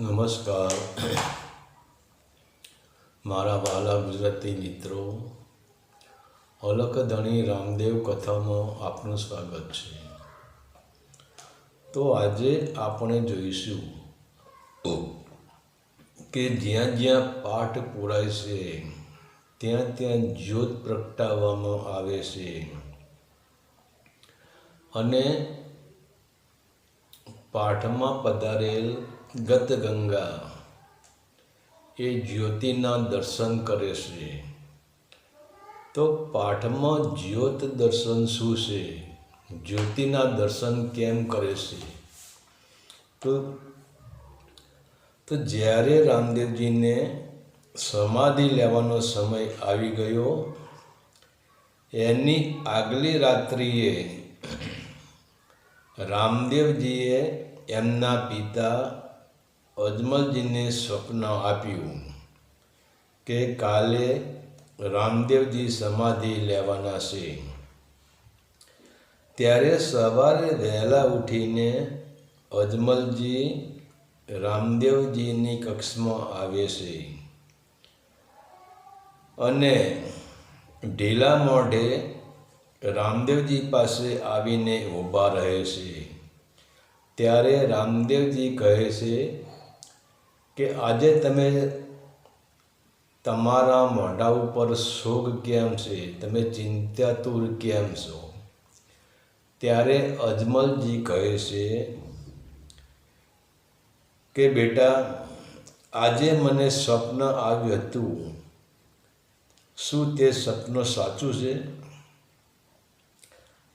નમસ્કાર. મારા વાલા ગુજરાતી મિત્રો, અલકધણી રામદેવ કથામાં આપનું સ્વાગત છે. તો આજે આપણે જોઈશું કે જ્યાં જ્યાં પાઠ પૂરાય છે, ત્યાં ત્યાં જ્યોત પ્રગટાવવામાં આવે છે. અને પાઠમાં પધારેલ ગત ગંગા એ જ્યોતિના દર્શન કરે છે. તો પાઠમાં જ્યોત દર્શન શું છે? જ્યોતિના દર્શન કેમ કરે છે? તો તો જ્યારે રામદેવજીને સમાધિ લેવાનો સમય આવી ગયો, એની આગલી રાત્રિએ રામદેવજીએ એમના પિતા અજમલજીને સ્વપ્ન આપ્યું કે કાલે રામદેવજી સમાધિ લેવાના છે. ત્યારે સવારે વહેલા ઉઠીને અજમલજી રામદેવજીની કક્ષમાં આવે છે અને ઢીલા મોઢે રામદેવજી પાસે આવીને ઊભા રહે છે. ત્યારે રામદેવજી કહે છે કે આજે તમે તમારા મોઢા ઉપર શોક કેમ છે? તમે ચિંતાતુર કેમ છો? ત્યારે અજમલજી કહે છે કે બેટા, આજે મને સ્વપ્ન આવ્યું હતું. શું તે સપનું સાચું છે?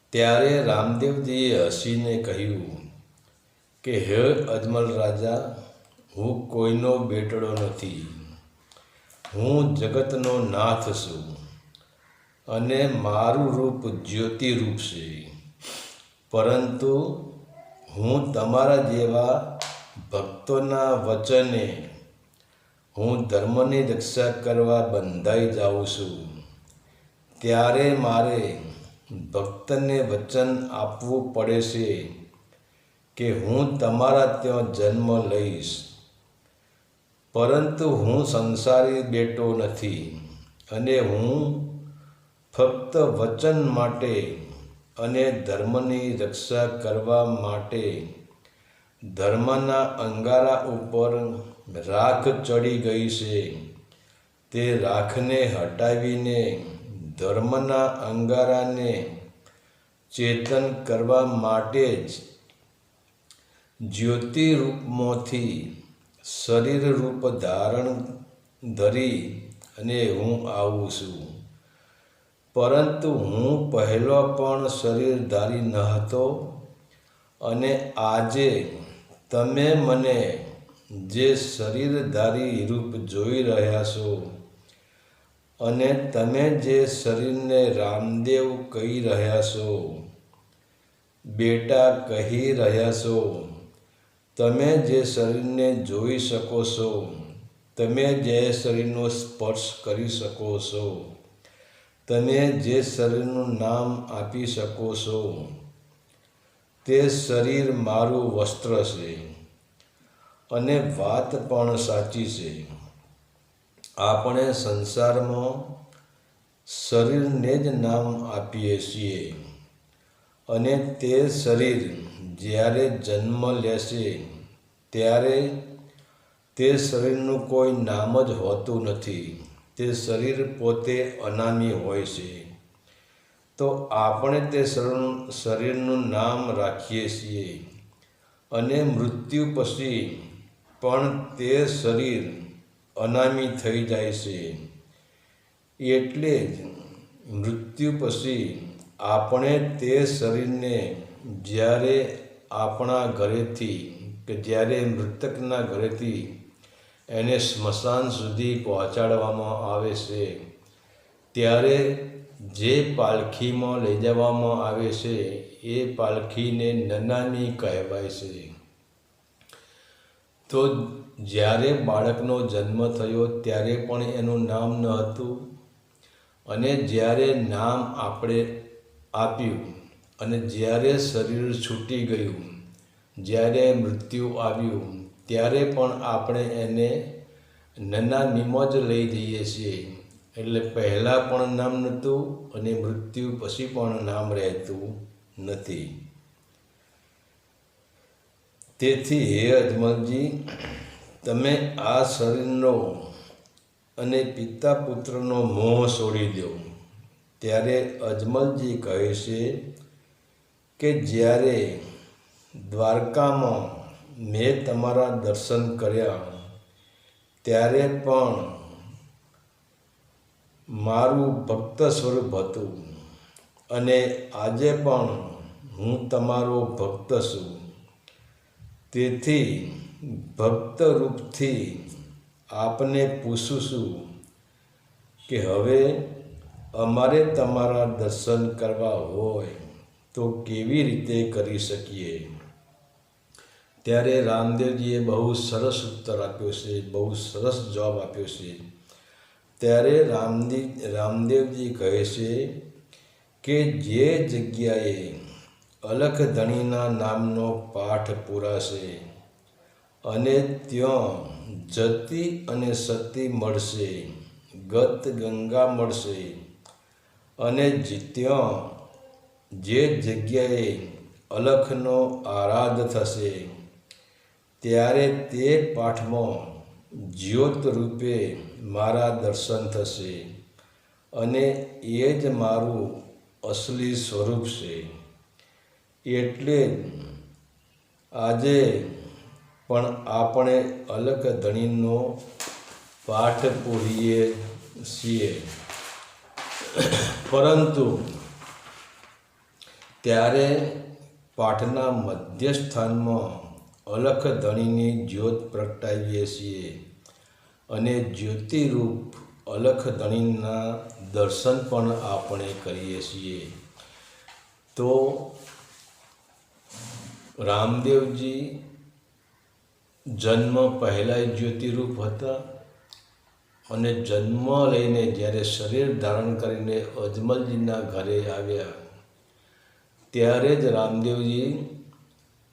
ત્યારે રામદેવજીએ હસીને કહ્યું કે, હે અજમલ રાજા હું કોઈનો બેટડો નથી. હું જગતનો નાથ છું અને મારું રૂપ જ્યોતિ રૂપ છે. પરંતુ હું તમારા જેવા ભક્તોના વચને હું ધર્મની રક્ષા કરવા બંધાઈ જાઉં છું. ત્યારે મારે ભક્તને વચન આપવું પડે છે કે હું તમારા ત્યાં જન્મ લઈશ. પરંતુ હું સંસારી બેટો નથી અને હું ફક્ત વચન માટે અને ધર્મની રક્ષા કરવા માટે ધર્મના અંગારા ઉપર રાખ ચડી ગઈ છે. તે રાખને હટાવીને ધર્મના અંગારાને ચેતન કરવા માટે જ જ્યોતિ રૂપમાંથી શરીર રૂપ ધારણ ધરી અને હું આવું છું. પરંતુ હું પહેલો પણ શરીરધારી ન હતો અને આજે તમે મને જે શરીરધારી રૂપ જોઈ રહ્યા છો અને તમે જે શરીરને રામદેવ કહી રહ્યા છો, બેટા કહી રહ્યા છો તમે જે શરીરને જોઈ શકો છો, તમે જે શરીરનો સ્પર્શ કરી શકો છો, તમે જે શરીરનું નામ આપી શકો છો, તે શરીર મારું વસ્ત્ર છે અને વાત પણ સાચી છે. આપણે સંસારમાં શરીરને જ નામ આપીએ છીએ. અને તે શરીર જ્યારે જન્મ લેશે, ત્યારે તે શરીરનું કોઈ નામ જ હોતું નથી. તે શરીર પોતે અનામી હોય છે. તો આપણે તે શરીરનું નામ રાખીએ છીએ અને મૃત્યુ પછી પણ તે શરીર અનામી થઈ જાય છે. એટલે જ મૃત્યુ પછી આપણે તે શરીરને જ્યારે આપણા ઘરેથી કે જ્યારે મૃતકના ઘરેથી એને સ્મશાન સુધી પહોંચાડવામાં આવે છે, ત્યારે જે પાલખીમાં લઈ જવામાં આવે છે, એ પાલખીને નનામી કહેવાય છે. તો જ્યારે બાળકનો જન્મ થયો ત્યારે પણ એનું નામ ન હતું અને જ્યારે નામ આપણે આપ્યું અને જ્યારે શરીર છૂટી ગયું, જ્યારે મૃત્યુ આવ્યું, ત્યારે પણ આપણે એને નના નીમો જ લઈ જઈએ છીએ. એટલે પહેલાં પણ નામ નહોતું અને મૃત્યુ પછી પણ નામ રહેતું નથી. તેથી હે અજમલજી, તમે આ શરીરનો અને પિતા પુત્રનો મોહ છોડી દો. ત્યારે અજમલજી કહે છે કે જ્યારે દ્વારકામાં મેં તમારા દર્શન કર્યા, ત્યારે પણ મારું ભક્ત સ્વરૂપ હતું અને આજે પણ હું તમારો ભક્ત છું. તેથી ભક્ત રૂપથી આપને પૂછું છું કે હવે અમારે તમારા દર્શન કરવા હોય તો કેવી રીતે કરી શકીએ? ત્યારે રામદેવજીએ બહુ સરસ ઉત્તર આપ્યો છે, બહુ સરસ જવાબ આપ્યો છે. ત્યારે રામદી, રામદેવજી કહે છે કે જે જગ્યાએ અલખ ધણીના નામનો પાઠ પુરાશે અને ત્યાં જતી અને સતી મળશે, ગત ગંગા મળશે અને ત્યાં જે જગ્યાએ અલખનો આરાધ થશે, ત્યારે તે પાઠમાં જ્યોત રૂપે મારા દર્શન થશે અને એ જ મારું અસલી સ્વરૂપ છે. એટલે આજે પણ આપણે અલગ ધણીનો પાઠ પૂરીએ છીએ. પરંતુ ત્યારે પાઠના મધ્ય સ્થાનમાં અલખ ધણીની જ્યોત પ્રગટાવીએ છીએ અને જ્યોતિરૂપ અલખ ધણીના દર્શન પણ આપણે કરીએ છીએ. તો રામદેવજી જન્મ પહેલાંય જ્યોતિરૂપ હતા. અને જન્મ લઈને જ્યારે શરીર ધારણ કરીને અજમલજીના ઘરે આવ્યા, ત્યારે જ રામદેવજી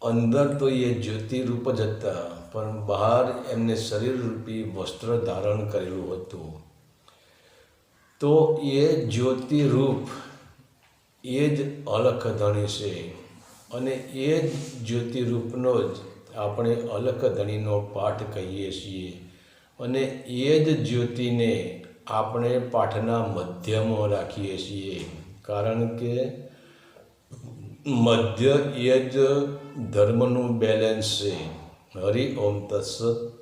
અંદર તો એ જ્યોતિરૂપ જ હતા, પણ બહાર એમને શરીરરૂપી વસ્ત્ર ધારણ કરેલું હતું. તો એ જ્યોતિરૂપ એ જ અલખધણી છે અને એ જ જ્યોતિરૂપનો જ આપણે અલખધણીનો પાઠ કહીએ છીએ. અને એ જ જ્યોતિને આપણે પાઠના મધ્યમાં રાખીએ છીએ. કારણ કે મધ્ય એ જ ધર્મનું બેલેન્સ છે. હરિ ઓમ તત્સત